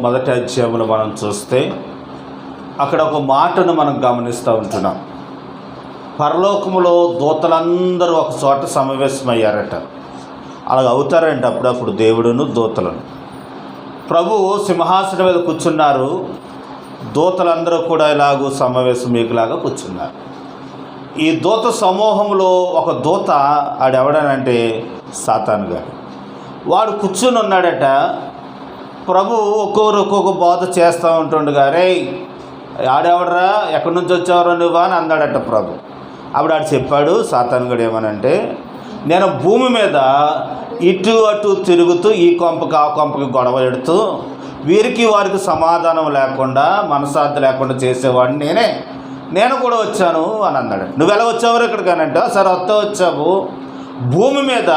మొదటి అధ్యాయంలో మనం చూస్తే అక్కడ ఒక మాటను మనం గమనిస్తూ ఉంటున్నాం. పరలోకములో దూతలందరూ ఒక చోట సమావేశమయ్యారట. అలాగ అవుతారంట అప్పుడప్పుడు దేవుడును దూతలను. ప్రభువు సింహాసనం మీద కూర్చున్నారు. దూతలందరూ కూడా ఇలాగూ సమావేశం మీకులాగా కూర్చున్నారు. ఈ దూత సమూహంలో ఒక దూత ఆడెవడనంటే సాతాను గారు వాడు కూర్చుని ఉన్నాడట ప్రభు ఒక్కొక్కరు ఒక్కొక్క బోధ చేస్తూ ఉంటుండగా రే ఆడెవడరా? ఎక్కడి నుంచి వచ్చావరా నువ్వు? అని అన్నాడట ప్రభు. అప్పుడు ఆడు చెప్పాడు సాతానుగడు ఏమనంటే నేను భూమి మీద ఇటు అటు తిరుగుతూ ఈ కొంపకి ఆ కొంపకి గొడవ ఎడుతూ వీరికి వారికి సమాధానం లేకుండా మనశ్శాంతి లేకుండా చేసేవాడిని నేనే. నేను కూడా వచ్చాను అని అన్నాడు నువ్వు ఎలా వచ్చావు ఇక్కడికనంటే సరే వస్తా వచ్చావు. భూమి మీద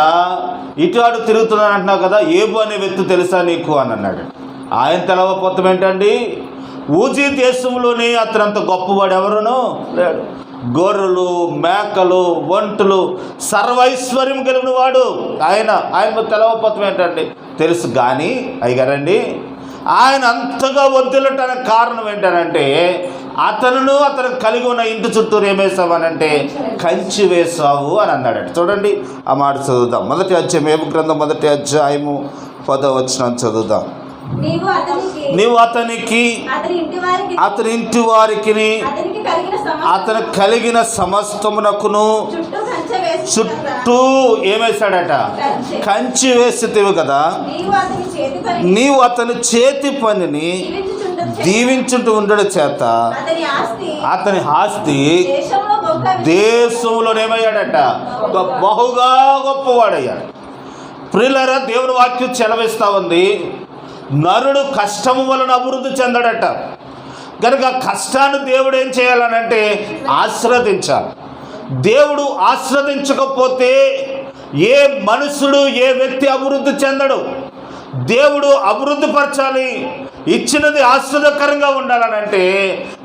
ఇటు అటు తిరుగుతున్నాను అంటున్నావు కదా ఏబు అనే వ్యక్తి తెలుసా నీకు? అని అన్నాడు. ఆయన తెలవపోతం ఏంటండి? ఊజీ దేశంలోనే అతనంత గొప్పవాడు ఎవరును? లేడు. గొర్రెలు మేకలు ఒంటులు సర్వైశ్వర్యం కలిగిన వాడు. ఆయన ఆయన తెలవపోతం ఏంటండి? తెలుసు కానీ అయ్యారండి ఆయన అంతగా వద్దులటానికి కారణం ఏంటనంటే అతనును అతను కలిగి ఉన్న ఇంటి చుట్టూరు ఏమేసావనంటే కంచి వేసావు అని అన్నాడట చూడండి ఆ మాట చదువుదాం. మొదటి అధ్యాయం ఏపు గ్రంథం మొదటి అధ్యాయము పదో వచ్చిన చదువుదాం. నీవు అతనికి అతని ఇంటి వారికి అతని కలిగిన సమస్త అతను కలిగిన సమస్తమునకును చుట్టూ కంచె వేసి చుట్టూ ఏమేశాడట కంచి. వేసితివి కదా. నీవు అతని చేతి అతని పనిని. దీవించుంటూ ఉండడం చేత. అతని ఆస్తి అతని ఆస్తి దేశంలో గొప్ప దేశంలో ఏమయ్యాడట గొప్ప- బహుగా గొప్పవాడయ్యాడు. ప్రియులరా దేవుని వాక్యం చెలవిస్తూ ఉంది. నరుడు కష్టము వలన అభివృద్ధి చెందడట. కనుక కష్టాన్ని దేవుడు ఏం చేయాలనంటే ఆశ్రదించాలి. దేవుడు ఆశ్రదించకపోతే ఏ మనుషుడు ఏ వ్యక్తి అభివృద్ధి చెందడు. దేవుడు అభివృద్ధి పరచాలి. ఇచ్చినది ఆశ్రదకరంగా ఉండాలనంటే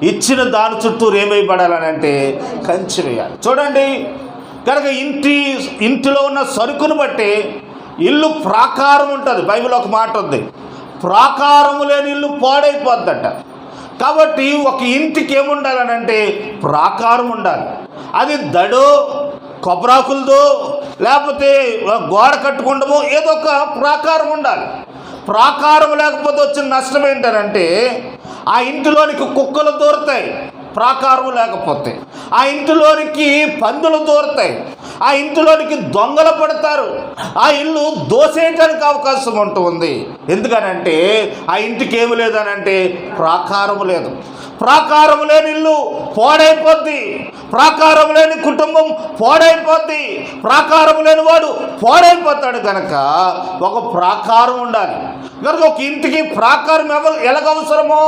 ఇచ్చిన దాని చుట్టూరు ఏమైపడాలనంటే కంచి వేయాలి. చూడండి కనుక ఇంటి ఇంటిలో ఉన్న సరుకును బట్టి ఇల్లు ప్రాకారం ఉంటుంది. బైబిల్ ఒక మాట ఉంది. ప్రాకారము లేని ఇల్లు పాడైపోద్దట. కాబట్టి ఒక ఇంటికి ఏముండాలనంటే ప్రాకారం ఉండాలి. అది దడో కొబ్బరాకులదో లేకపోతే గోడ కట్టుకుండమో ఏదో ఒక ప్రాకారం ఉండాలి. ప్రాకారం లేకపోతే వచ్చిన నష్టం ఏంటనంటే ఆ ఇంటిలోనికి కుక్కలు దూరతాయి ప్రాకారం లేకపోతే. ఆ ఇంటిలోనికి పందులు దూరతాయి ఆ ఇంటిలోనికి దొంగలు పడతారు. ఆ ఇల్లు దోసేయటానికి అవకాశం ఉంటుంది ఎందుకనంటే ఆ ఇంటికి ఏమి లేదనంటే ప్రాకారం లేదు. ప్రాకారం లేని ఇల్లు పోడైపోద్ది. ప్రాకారం లేని కుటుంబం పోడైపోద్ది. ప్రాకారం లేని వాడు పోడైపోతాడు కనుక ఒక ప్రాకారం ఉండాలి. కనుక ఒక ఇంటికి ప్రాకారం ఎవరు ఎలాగ అవసరమో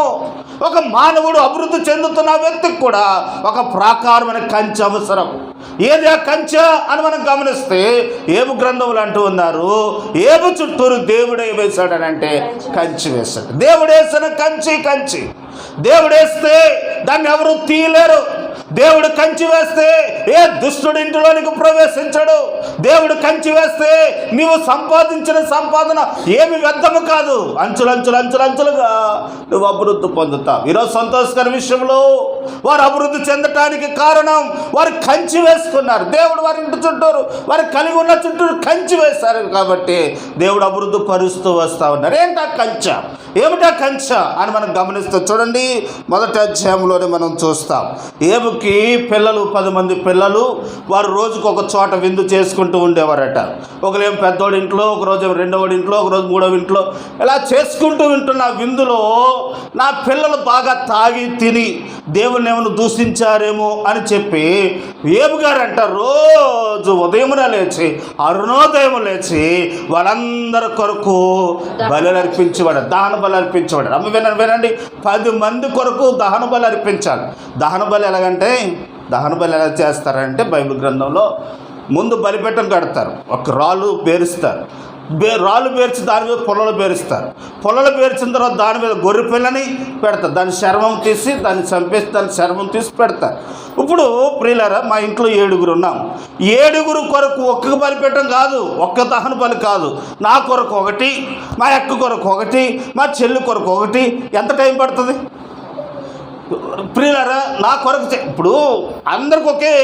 ఒక మానవుడు అభివృద్ధి చెందుతున్న వ్యక్తికి కూడా ఒక ప్రాకారమైన కంచె అవసరం. ఏది ఆ కంచె అని మనం గమనిస్తే ఏబు గ్రంథములు అంటూ ఉన్నారు ఏబు చుట్టూరు దేవుడే వేశాడనంటే కంచి వేశాడు. దేవుడు వేసిన కంచి కంచి. దేవుడు వేస్తే దాన్ని ఎవరు తీయలేరు. దేవుడు కంచి వేస్తే ఏ దుష్టుడి ఇంటిలోనికి ప్రవేశించడు. దేవుడు కంచి వేస్తే నీవు సంపాదించిన సంపాదన ఏమి వ్యర్థము కాదు. అంచులంచులు అంచులంచులుగా నువ్వు అభివృద్ధి పొందుతావు ఈరోజు సంతోషకర విషయంలో వారు అభివృద్ధి చెందటానికి కారణం వారు కంచి వేసుకున్నారు దేవుడు వారి ఇంటి చుట్టూరు వారు కలిగి ఉన్న చుట్టూరు కంచి వేశారు కాబట్టి దేవుడు అభివృద్ధి పరుస్తూ వస్తూ ఉన్నారు. ఏంటా కంచ? ఏమిటా కంచ అని మనం గమనిస్తూ చూడండి. మొదటి అధ్యాయంలోనే మనం చూస్తాం. ఏబుకి పిల్లలు పది మంది పిల్లలు వారు రోజుకు ఒక చోట విందు చేసుకుంటూ ఉండేవారట. ఒకరేం పెద్దోడి ఇంట్లో ఒక రోజు రెండోడి ఇంట్లో ఒక రోజు మూడవ ఇంట్లో ఇలా చేసుకుంటూ వింటున్న విందులో నా పిల్లలు బాగా తాగి తిని దేవుని ఏమైనా దూషించారేమో అని చెప్పి ఏబు గారు అంట రోజు ఉదయమున లేచి అరుణోదయం లేచి వాళ్ళందరి కొరకు బలి అర్పించేవాడు దహన బలి అర్పించేవాడు అమ్మ వినండి వినండి. పది మంది కొరకు దహన బలి అర్పించాలి దహన బలి ఎలాగంటే దహన బలి ఎలా చేస్తారంటే బైబిల్ గ్రంథంలో ముందు బలిపీఠం కడతారు. ఒక రాళ్ళు పేరుస్తారు. బే రాళ్ళు పేర్చి దాని మీద పొలలు పేరుస్తారు. పొలలు పేర్చిన తర్వాత దాని మీద గొర్రె పిల్లని పెడతారు. దాని చర్మం తీసి దాన్ని చంపేసి దాని చర్మం తీసి పెడతారు. ఇప్పుడు ప్రియులరా మా ఇంట్లో ఏడుగురు ఉన్నాం. ఏడుగురు కొరకు ఒక్క బలి పెట్టడం కాదు ఒక్క దహన బలి కాదు. నా కొరకు ఒకటి మా అక్క కొరకు ఒకటి మా చెల్లి కొరకు ఒకటి. ఎంత టైం పడుతుంది? ప్రియులరా నా కొరకు చే- ఇప్పుడు అందరికి ఒకే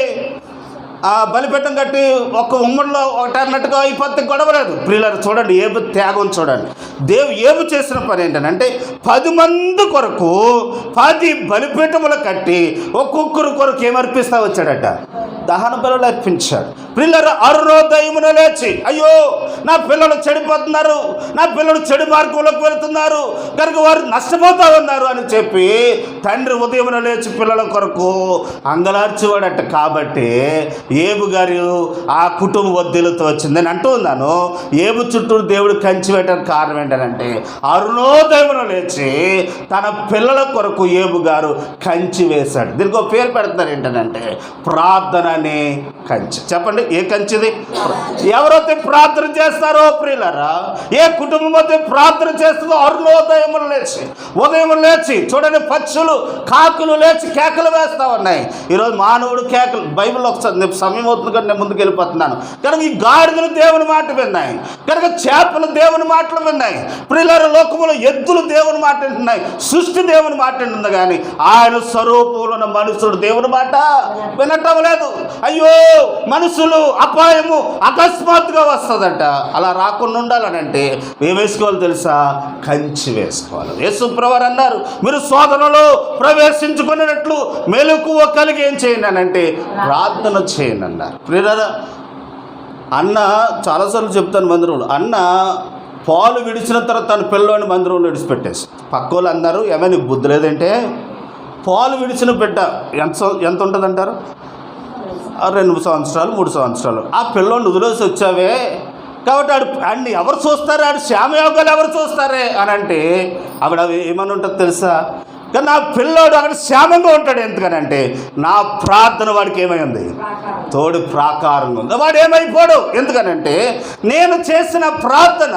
బలిపెట్టం కట్టి ఒక్క ఉమ్మడిలో ఒకటి అన్నట్టుగా అయిపోతే గొడవ లేదు ప్రియులారు చూడండి ఏబు త్యాగం చూడండి. దేవు ఏబు చేసిన పని ఏంటంటే పది మంది కొరకు పది బలిపీఠములు కట్టి ఒక్కొక్కరు కొరకు ఏమర్పిస్తా వచ్చాడట? దహన బలులు అర్పించాడు. పిల్లలు అరుణోదయమున లేచి అయ్యో నా పిల్లలు చెడిపోతున్నారు నా పిల్లలు చెడు మార్గంలోకి వెళుతున్నారు కనుక వారు నష్టపోతా ఉన్నారు అని చెప్పి తండ్రి ఉదయమున లేచి పిల్లల కొరకు అంగలార్చేవాడట. కాబట్టి ఏబు గారు ఆ కుటుంబ వద్దులతో వచ్చిందని అంటూ ఉన్నాను ఏబు చుట్టూ దేవుడు కంచి పెట్టడానికి కారణం ఏంటంటే అరుణోదయమున లేచి తన పిల్లల కొరకు ఏబు గారు కంచి వేశాడు. దీనికి ఒక పేరు పెడతారు ఏంటంటే ప్రార్థన అనే కంచె. చెప్పండి ఏ కంచిది? ఎవరైతే ప్రార్థన చేస్తారో ప్రియులరా ఏ కుటుంబం అయితే ప్రార్థన చేస్తుందో అరుణోదయం లేచి ఉదయం లేచి చూడండి పక్షులు కాకులు లేచి కేకలు వేస్తా ఉన్నాయి. ఈరోజు మానవుడు కేకలు బైబిల్ ఒకసారి సమయం అవుతుంది కానీ నేను ముందుకు వెళ్ళిపోతున్నాను. కనుక ఈ గాడిదలు దేవుని మాట విన్నాయి. కనుక చేపలు దేవుని మాటలు విన్నాయి. ప్రియులార లోకములో ఎద్దులు దేవుని మాట వింటున్నాయి సృష్టి దేవుని మాట వింటుంది కానీ ఆయన స్వరూపంలో ఉన్న మనుషుడు దేవుని మాట వినటం లేదు. అయ్యో మనుషులు అపాయము అకస్మాత్తుగా వస్తుందంట. అలా రాకుండా ఉండాలనంటే ఏం వేసుకోవాలి తెలుసా? కంచి వేసుకోవాలి. యేసుప్రవర్ అన్నారు మీరు శోధనలో ప్రవేశించుకునేటట్లు మెలకువ కలిగి ఏం చేయండి అనంటే అంటే ప్రార్థన చేయండి అన్నారు. ప్రియరా అన్న చాలాసార్లు చెప్తాను మందిరంలో అన్న పాలు విడిచిన తర్వాత తన పిల్లోని మందిరంలో విడిచిపెట్టేసి పక్క వాళ్ళు అన్నారు ఏమైనా బుద్ధి లేదంటే? పాలు విడిచిన బిడ్డ ఎంత ఎంత ఉంటుందంటారు? రెండు సంవత్సరాలు మూడు సంవత్సరాలు. ఆ పిల్లోని వదిలేసి వచ్చావే. కాబట్టి ఆడు ఆడిని ఎవరు చూస్తారు? ఆడు శ్యామయోగాలు ఎవరు చూస్తారే? అని అంటే ఆవిడ అవి ఏమని ఉంటుంది తెలుసా? కానీ నా పిల్లోడు అక్కడ శ్యామంగా ఉంటాడు ఎందుకనంటే నా ప్రార్థన వాడికి ఏమైంది? తోడు ప్రాకారంగా ఉంది. వాడు ఏమైపోడు? ఎందుకనంటే నేను చేసిన ప్రార్థన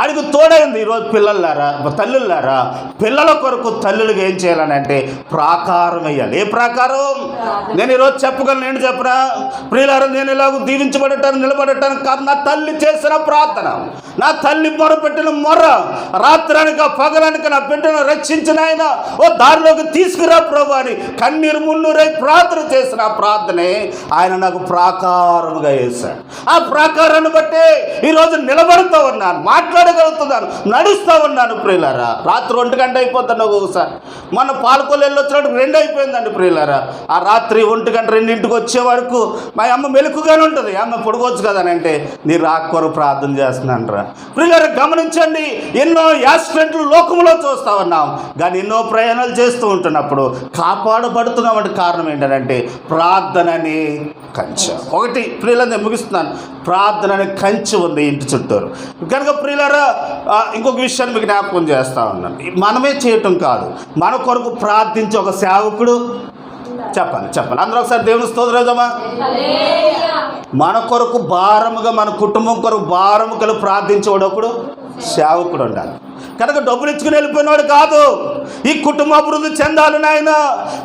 ఆడికి తోడైంది ఈరోజు పిల్లలారా తల్లులారా పిల్లల కొరకు తల్లులకు ఏం చేయాలనంటే ప్రాకారం వేయాలి. ఏ ప్రాకారం? నేను ఈరోజు చెప్పగలను నేను చెప్పరా? ప్రియులారా నేను ఇలాగ దీవించబడటానికి నిలబడటానికి కాదు నా తల్లి చేసిన ప్రార్థన. నా తల్లి మొరపెట్టిన మొర్ర రాత్రానికి పగలానికి నా బిడ్డను రక్షించిన ఆయన ఓ దారిలోకి తీసుకురా ప్రభు అని కన్నీరు మున్నూరై ప్రార్థన చేసిన ఆ ప్రార్థనే ఆయన నాకు ప్రాకారముగా వేశాడు ఆ ప్రాకారాన్ని బట్టే ఈరోజు నిలబడుతూ ఉన్నాను మాట్లాడగలుగుతున్నాను నడుస్తూ ఉన్నాను ప్రియులారా. రాత్రి ఒంటి గంట అయిపోతాను ఒక్కొక్కసారి మన పాలకొల్లు వెళ్ళొచ్చినట్టు రెండు అయిపోయిందండి ప్రియులారా. ఆ రాత్రి ఒంటి గంట రెండింటికి వచ్చే వరకు మా అమ్మ మెలుకుగానే ఉంటుంది. అమ్మ పొడుకోవచ్చు కదా అని అంటే నీ రాకొర ప్రార్థన చేస్తున్నాను రా. ప్రియులారా గమనించండి ఎన్నో యాక్సిడెంట్లు లోకంలో చూస్తూ ఉన్నాం. కానీ ఎన్నో ప్రయాణాలు చేస్తూ ఉంటున్నప్పుడు కాపాడబడుతున్నామంటే కారణం ఏంటంటే ప్రార్థనని కంచె. ఒకటి ప్రియులందరూ ముగిస్తున్నాను. ప్రార్థన అనే కంచె ఉంది ఇంటి చుట్టూరు. కనుక ప్రియులారా ఇంకొక విషయాన్ని మీకు జ్ఞాపకం చేస్తా ఉన్నాను. మనమే చేయటం కాదు. మన కొరకు ప్రార్థించే ఒక సేవకుడు చెప్పాలి చెప్పాలి అందరూ ఒకసారి దేవుని స్తోత్రమా మన కొరకు భారముగా మన కుటుంబం కొరకు భారము కలు ప్రార్థించేవాడు ఒకడు సేవకుడు ఉండాలి. కనుక డబ్బులు ఇచ్చుకుని వెళ్ళిపోయినాడు కాదు. ఈ కుటుంబ అభివృద్ధి చెందాలి నాయన.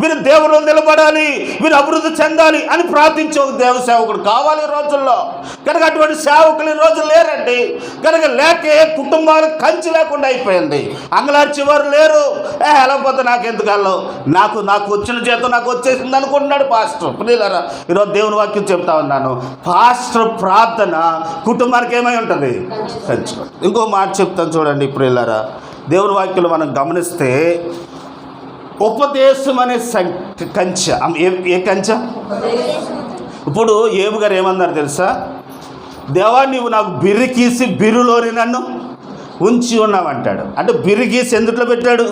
మీరు దేవుడు నిలబడాలి. మీరు అభివృద్ధి చెందాలి అని ప్రార్థించే ఒక దేవ సేవకుడు కావాలి ఈ రోజుల్లో. కనుక అటువంటి సేవకులు ఈ రోజు లేరండి. కనుక లేకే కుటుంబాలకు కంచి లేకుండా అయిపోయింది. అంగలార్చేవారు లేరు. ఏ వెళ్ళకపోతే నాకు ఎందుకు వెళ్ళవు నాకు నాకు వచ్చిన జీతం నాకు వచ్చేసింది అనుకుంటున్నాడు పాస్టర్. ప్రియులారా ఈరోజు దేవుని వాక్యం చెప్తా ఉన్నాను. పాస్టర్ ప్రార్థన కుటుంబానికి ఏమై ఉంటుంది? ఇంకో మాట చెప్తాను చూడండి ప్రియులారా దేవుని వాక్యలు మనం గమనిస్తే ఉపదేశం అనే సం- కంచె ఏ ఏ కంచె? ఇప్పుడు ఏబు గారు ఏమన్నారు తెలుసా? దేవా నీవు నాకు బిరికీసి బిరులోని నన్ను ఉంచి ఉన్నావంటాడు. అంటే బిరిగీసి ఎందుట్లో పెట్టాడు?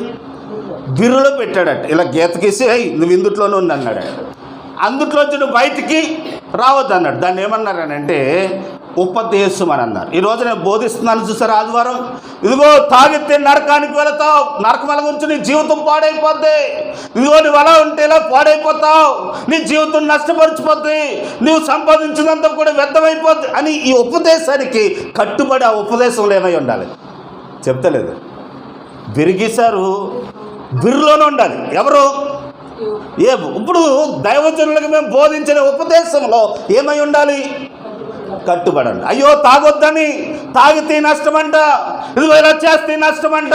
బిరులో పెట్టాడట. ఇలా గీత గీసి "ఏయ్, నువ్వు ఇందుట్లోనే ఉంది అన్నాడు. అందుట్లోంచి నువ్వు బయటికి రావద్దు అన్నాడు దాన్ని ఏమన్నారనంటే ఉపదేశం అని అన్నారు. ఈరోజు నేను బోధిస్తున్నాను చూసారు ఆదివారం? ఇదిగో తాగితే నరకానికి వెళతావు. నరకం గురించి నీ జీవితం పాడైపోద్ది. ఇదిగో నువ్వు అలా ఉంటే ఇలా పాడైపోతావు. నీ జీవితం నష్టపరిచిపోద్ది. నువ్వు సంపాదించినంత కూడా వ్యర్థమైపోద్ది అని ఈ ఉపదేశానికి కట్టుబడి ఆ ఉపదేశంలో ఏమై ఉండాలి? చెప్తలేదు. విరిగిసారు. విరిలోనే ఉండాలి. ఎవరు? ఏ ఇప్పుడు దైవజనులకు మేము బోధించిన ఉపదేశంలో ఏమై ఉండాలి? కట్టుబడండి అయ్యో తాగొద్దని. తాగితే నష్టమంట. ఇదిగో ఇలా చేస్తే నష్టమంట.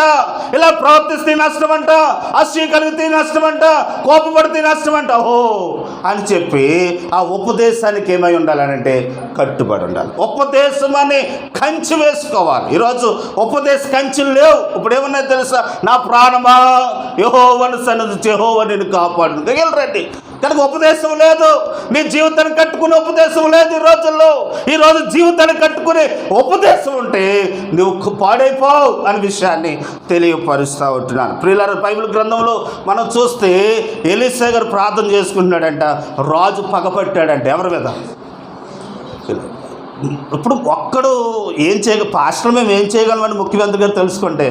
ఇలా ప్రవర్తిస్తే నష్టమంట. అస్యం కలిగితే నష్టమంట. కోపపడితే నష్టమంట. ఓహో అని చెప్పి ఆ ఉపదేశానికి ఏమై ఉండాలనంటే కట్టుబడి ఉండాలి ఉపదేశం అని కంచి వేసుకోవాలి. ఈరోజు ఉపదేశ కంచులు లేవు. ఇప్పుడు ఏమన్నా తెలుసా? నా ప్రాణమా? యహోవను సన్నది చెహోవ నేను కాపాడు రండి. కనుక ఉపదేశం లేదు. మీ జీవితాన్ని కట్టుకునే ఉపదేశం లేదు ఈ రోజుల్లో. ఈ రోజు జీవితాన్ని కట్టుకునే ఉపదేశం ఉంటే నువ్వు పాడైపోవు అనే విషయాన్ని తెలియపరుస్తూ ఉంటున్నాను. ప్రియులార బైబిల్ గ్రంథంలో మనం చూస్తే ఎలిసా గారు ప్రార్థన చేసుకుంటున్నాడంట రాజు పగపట్టాడంట ఎవరి మీద? ఇప్పుడు ఒక్కడు ఏం చేయగ పాస్టర్ మేము ఏం చేయగలమని ముఖ్యమంత్రి గారు తెలుసుకుంటే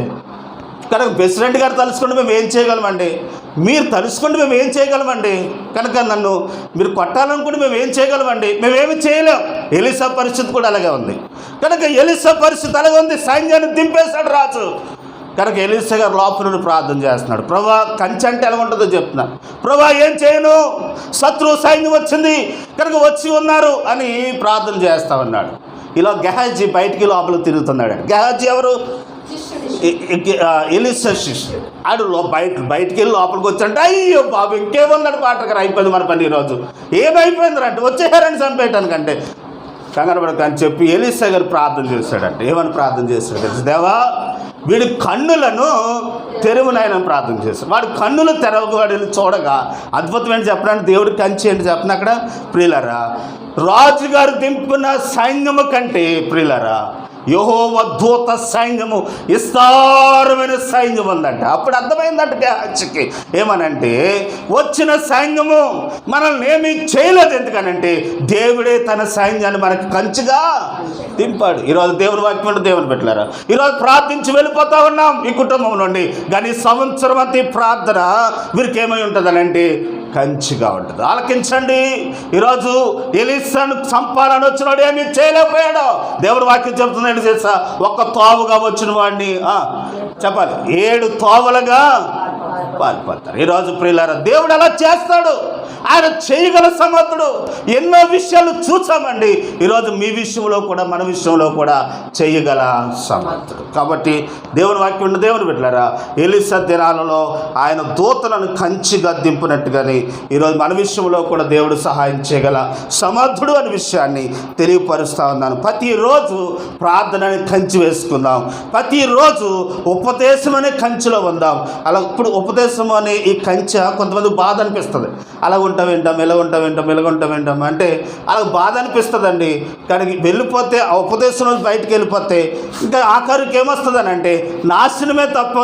కనుక ప్రెసిడెంట్ గారు తలుచుకుంటే మేము ఏం చేయగలమండి? మీరు తలుసుకుంటే మేము ఏం చేయగలమండి? కనుక నన్ను మీరు కొట్టాలనుకుంటే మేము ఏం చేయగలమండి? మేమేమి చేయలేం. ఎలిసా పరిస్థితి కూడా అలాగే ఉంది. కనుక ఎలిసా పరిస్థితి అలాగే ఉంది. సైన్యాన్ని దింపేశాడు రాజు. కనుక ఎలిసా గారు లోపల నుండి ప్రార్థన చేస్తున్నాడు. ప్రభా కంచె అంటే ఎలా ఉంటుందో చెప్తున్నా. ప్రభా ఏం చేయను? శత్రువు సైన్యం వచ్చింది. కనుక వచ్చి ఉన్నారు అని ప్రార్థన చేస్తా ఉన్నాడు. ఇలా గెహాజీ బయటికి లోపల తిరుగుతున్నాడు. గెహాజీ ఎవరు? ఎలిసా శిష్యుడు ఆడు బయట బయటికి వెళ్ళి లోపలికి వచ్చాడంటే అయ్యో బాబు ఇంకేమన్నాడు పాటకర అయిపోయింది మన పని ఈరోజు. ఏమైపోయింది అంటే వచ్చేసారని చంపేయటానికంటే. కంగారు అని చెప్పి ఎలిసా గారు ప్రార్థన చేశాడంటే. ఏమని ప్రార్థన చేశాడు తెలుసు? దేవా వీడి కన్నులను తెరువునైనా ప్రార్థన చేశాడు. వాడు కన్నులు తెరవబడిని చూడగా అద్భుతమైన చెప్పడానికి దేవుడు కంచి ఏంటి చెప్పిన అక్కడ? ప్రియులరా రాజుగారు దింపిన సైన్యము కంటే ప్రియులరా యహోవ దూత సైన్యము విస్తారమైన సైన్యం ఉందంట. అప్పుడు అర్థమైందంట గెహజ్కి ఏమనంటే వచ్చిన సైన్యము మనల్ని ఏమీ చేయలేదు. ఎందుకనంటే దేవుడే తన సైన్యాన్ని మనకి కంచిగా దింపాడు. ఈరోజు దేవుని వాక్యం అంటే దేవుని పెట్టలేరా? ఈరోజు ప్రార్థించి వెళ్ళిపోతా ఉన్నాం ఈ కుటుంబం నుండి. కానీ సంవత్సరం అంతా ప్రార్థన వీరికి ఏమై ఉంటుందనంటే కంచిగా ఉంటుంది. ఆలకించండి. ఈరోజు ఎలిసాను చంపాలని వచ్చినాడు ఏమి చేయలేకపోయాడు. దేవుడు వాక్యం చెబుతున్నాడు తెలుసా? ఒక్క తోవుగా వచ్చిన వాడిని చెప్పాలి. ఏడు తోవలుగా పారిపోతారు ఈరోజు ప్రియులారా దేవుడు అలా చేస్తాడు. ఆయన చేయగల సమర్థుడు ఎన్నో విషయాలు చూసామండి ఈరోజు మీ విషయంలో కూడా మన విషయంలో కూడా చేయగల సమర్థుడు కాబట్టి దేవుని వాక్యం ఉన్న దేవుని పెట్టారా ఎలిసా దినాలలో ఆయన దూతలను కంచిగా దింపినట్టుగానే ఈరోజు మన విషయంలో కూడా దేవుడు సహాయం చేయగల సమర్థుడు అనే విషయాన్ని తెలియపరుస్తా ఉన్నాను. ప్రతిరోజు ప్రార్థనని కంచి వేసుకుందాం. ప్రతిరోజు ఉపదేశం అనే కంచిలో ఉందాం. అలా ఇప్పుడు ఉపదేశం అనే ఈ కంచె కొంతమంది బాధ అనిపిస్తుంది. అలా ఉంటాం వింటాం ఇలా ఉంటాం వింటాం ఇలా ఉంటాం వింటాం అంటే అలా బాధ అనిపిస్తుందండి. కానీ వెళ్ళిపోతే ఆ ఉపదేశం నుంచి బయటికి వెళ్ళిపోతే ఇంకా ఆఖరికి ఏమొస్తుందని అంటే నాశనమే తప్ప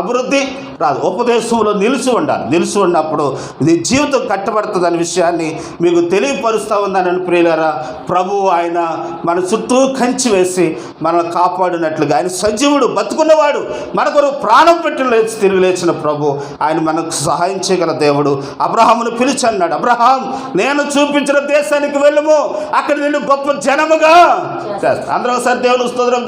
అభివృద్ధి రాదు. ఉపదేశంలో నిలిచి ఉండాలి. నిలిచి ఉన్నప్పుడు నీ జీవితం కట్టబడుతుంది అనే విషయాన్ని మీకు తెలియపరుస్తూ ఉందని ప్రియులారా. ప్రభు ఆయన మన చుట్టూ కంచి వేసి మనల్ని కాపాడినట్లుగా ఆయన సజీవుడు బతుకున్నవాడు మన కొరకు ప్రాణం పెట్టి లేచి తిరిగి లేచిన ప్రభు ఆయన మనకు సహాయం చేయగల దేవుడు. అబ్రహామును పిలిచి అన్నాడు అబ్రహాం నేను చూపించిన దేశానికి వెళ్ళము. అక్కడ నేను గొప్ప జనముగా చేస్తా. అందరూ ఒకసారి దేవుని స్తోత్రం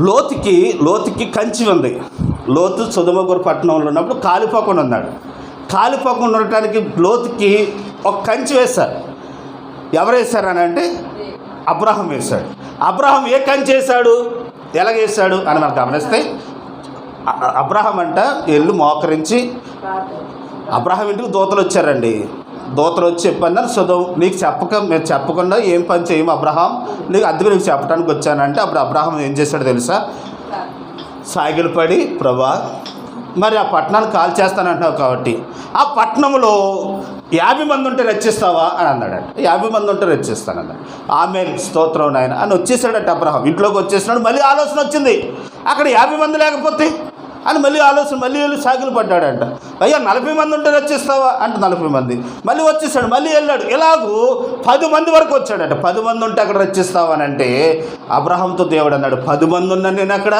లోతుకి లోతుకి కంచి ఉంది. లోతు సుధమగురు పట్టణంలో ఉన్నప్పుడు కాలిపోకుండా ఉన్నాడు. కాలిపోకుండా ఉండటానికి లోతుకి ఒక కంచి వేశారు. ఎవరు వేశారు అని అంటే అబ్రాహం వేశాడు. అబ్రహం ఏ కంచి వేశాడు? ఎలాగేశాడు అని మనం గమనిస్తే అబ్రాహం అబ్రహం అంట ఎల్లు మోకరించి అబ్రాహం ఇంటికి దూతలు వచ్చారండి. దూతలు వచ్చి చెప్పన్నారు. సుధం నీకు చెప్పక మేము చెప్పకుండా ఏం పని చేయము అబ్రహాం. నీకు అందుకు నీకు చెప్పడానికి వచ్చానంటే అప్పుడు అబ్రహాం ఏం చేశాడు తెలుసా? సాగిలు పడి ప్రభా మరి ఆ పట్టణాన్ని కాల్ చేస్తానంటున్నావు కాబట్టి ఆ పట్టణంలో యాభై మంది ఉంటే రచిస్తావా అని అన్నాడట. యాభై మంది ఉంటే రచిస్తానన్నాడు ఆమె స్తోత్రం నాయన అని వచ్చేసాడట అబ్రహం. ఇంట్లోకి వచ్చేసినాడు మళ్ళీ ఆలోచన వచ్చింది. అక్కడ యాభై మంది లేకపోతే అని మళ్ళీ ఆలోచన మళ్ళీ వెళ్ళి సాగిలు పడ్డాడంట. అయ్యా నలభై మంది ఉంటే వచ్చేస్తావా అంటే నలభై మంది. మళ్ళీ వచ్చేసాడు మళ్ళీ వెళ్ళాడు. ఎలాగూ పది మంది వరకు వచ్చాడట. పది మంది ఉంటే అక్కడ రచిస్తావా అని అంటే అబ్రహంతో దేవుడు అన్నాడు పది మంది ఉన్నాను నేను అక్కడ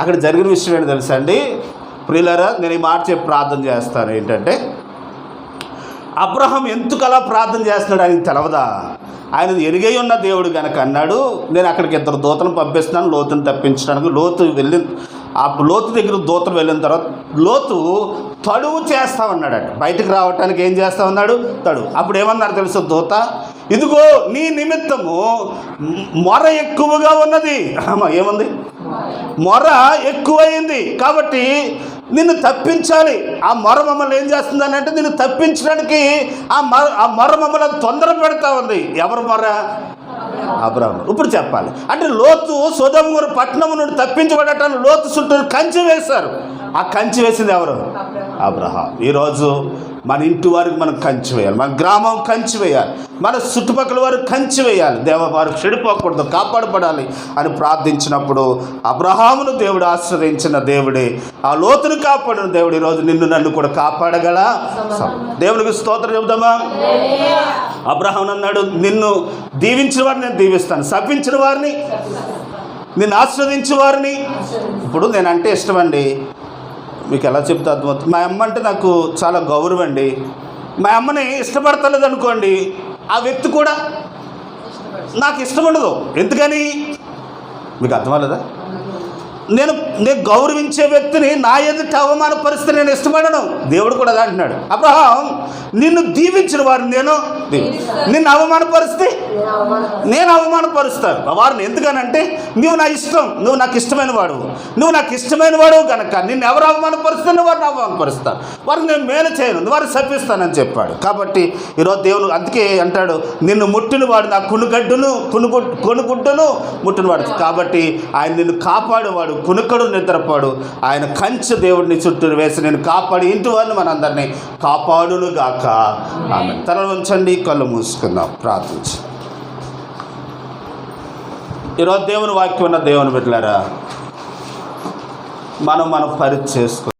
అక్కడ జరిగిన విషయం ఏంటి తెలుసా అండి? ప్రియులరా నేను ఈ మాట చెప్పి ప్రార్థన చేస్తాను. ఏంటంటే అబ్రహం ఎందుకు అలా ప్రార్థన చేస్తున్నాడు ఆయనకి తెలవదా? ఆయన ఎరిగై ఉన్న దేవుడు కనుక అన్నాడు నేను అక్కడికి ఇద్దరు దూతలను పంపిస్తున్నాను లోతుని తప్పించడానికి. లోతు వెళ్ళిన ఆ లోతు దగ్గర దూతలు వెళ్ళిన తర్వాత లోతు తడువు చేస్తా ఉన్నాడట. బయటకు రావటానికి ఏం చేస్తా ఉన్నాడు? తడువు. అప్పుడు ఏమన్నారు తెలుసు దూత? ఇదిగో నీ నిమిత్తము మొర ఎక్కువగా ఉన్నది. ఏముంది? మొర ఎక్కువైంది. కాబట్టి నిన్ను తప్పించాలి. ఆ మొర మమ్మల్ని ఏం చేస్తుందని అంటే నిన్ను తప్పించడానికి ఆ మర ఆ మొర మమ్మల్ని తొందర పెడతా ఉంది. ఎవరు మొర? అబ్రాహ్మ ఇప్పుడు చెప్పాలి. అంటే లోతు సోదమురు పట్టణము నుండి తప్పించబడటానికి లోతు చుట్టూ కంచె వేశారు. ఆ కంచి వేసింది ఎవరు? అబ్రహాం. ఈరోజు మన ఇంటి వారికి మనం కంచి వేయాలి. మన గ్రామం కంచి వేయాలి. మన చుట్టుపక్కల వారు కంచి వేయాలి. దేవ వారు చెడిపోకూడదు కాపాడబడాలి అని ప్రార్థించినప్పుడు అబ్రహామును దేవుడు ఆశ్రయించిన దేవుడే ఆ లోతును కాపాడిన దేవుడు ఈరోజు నిన్ను నన్ను కూడా కాపాడగల దేవునికి స్తోత్రం చెబుదామా? అబ్రహాం అన్నాడు నిన్ను దీవించిన వారిని నేను దీవిస్తాను. శపించిన వారిని నిన్ను ఆస్వాదించిన వారిని. ఇప్పుడు నేనంటే ఇష్టమండి మీకు ఎలా చెప్తే అర్థమవుతుంది? మా అమ్మ అంటే నాకు చాలా గౌరవం అండి. మా అమ్మని ఇష్టపడతలేదు అనుకోండి ఆ వ్యక్తి కూడా నాకు ఇష్టం ఉండదు. ఎందుకని? మీకు అర్థం అవ్వలేదా? నేను నేను గౌరవించే వ్యక్తిని నా ఎదుట పరిస్థితి నేను ఇష్టపడను. దేవుడు కూడా అదే అంటున్నాడు. అబ్రహాం నిన్ను దీవించిన వారిని నేను నిన్ను అవమాన పరిస్థితి నేను అవమానపరుస్తాను. వారిని ఎందుకనంటే నువ్వు నా ఇష్టం నువ్వు నాకు ఇష్టమైన వాడు. నువ్వు నాకు ఇష్టమైన వాడు కనుక నిన్ను ఎవరు అవమానపరుస్తున్నా వారిని అవమానపరుస్తాను వారిని నేను మేలు చేయను వారిని శపిస్తానని చెప్పాడు. కాబట్టి ఈరోజు దేవుడు అందుకే అంటాడు నిన్ను ముట్టిన వాడు నా కునుగడ్డును కునుగు కొనుగుడ్డును ముట్టినవాడు. కాబట్టి ఆయన నిన్ను కాపాడేవాడు కునుకడు నిద్రపోడు. ఆయన కంచె దేవుడిని చుట్టూ వేసి నేను కాపాడి ఇంటి వారిని మనందరినీ కాపాడును గాక ఆమె తల ఉంచండి కళ్ళు మూసుకుందాం. ప్రార్థించి. ఈరోజు దేవుని వాక్యం ఉన్న దేవుని బిడ్డలారా మనం మనం పరిచయం చేసుకో